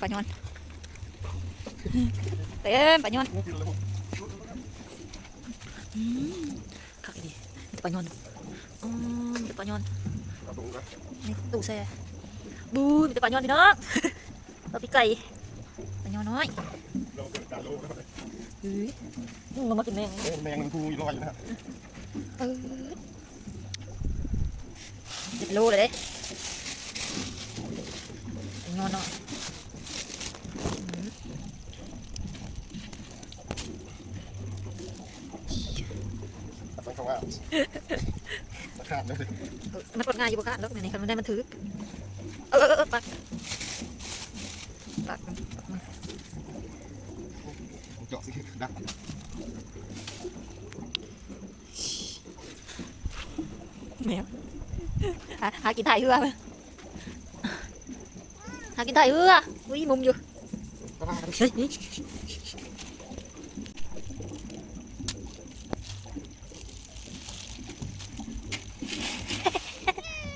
ปลาย้อนเต็มปลาย้อนอืมคักอีดีมีแต่ปลาย้อนอืมมีแต่ปลาย้อนนี่ตู้แช่บูมีแต่ปลาย้อนพี่น้องปลาปีไก่ปลาย้อนน้อยเฮ้ยมันมากินแมงแมงมันพูลอยอยู่นะครับเออเจ็ดโลเลยเด้ปลาย้อนเนาะอืม ต้องคำว่าราคาเลยมันกดง่ายอยู่บ่กะแล้วไหนๆคันมันได้มันถือเออเออเออปักปักมันปักมันเจาะสิดักแมวหาหากินถ่ายเหือหากินถ่ายเหืออุ้ยมุมอยู่ก็ได้เฮ้ยนี่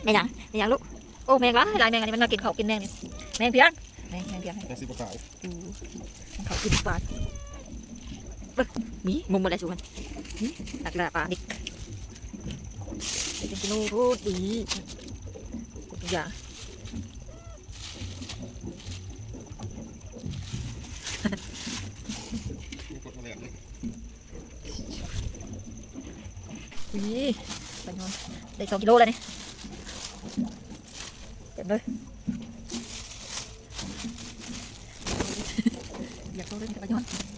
แม่ยังแม่ยังลูกโอ้แมงละลายแมงอันนี้มันมากินเขาวกินแมงนี่แมงเพียงแมงแมงเพียงแมงสีขาวอืมเขากินปลาเบิ้งมีมุมอะไรสูกันนี่หลักละปลาดิกเป็นกิโลพูดดีทุกอย่างมีกดมาแล้วอุ้ยปลาโยนได้สองกิโลแล้วนี่เต็มเลย อยากโตเลยปลาโยน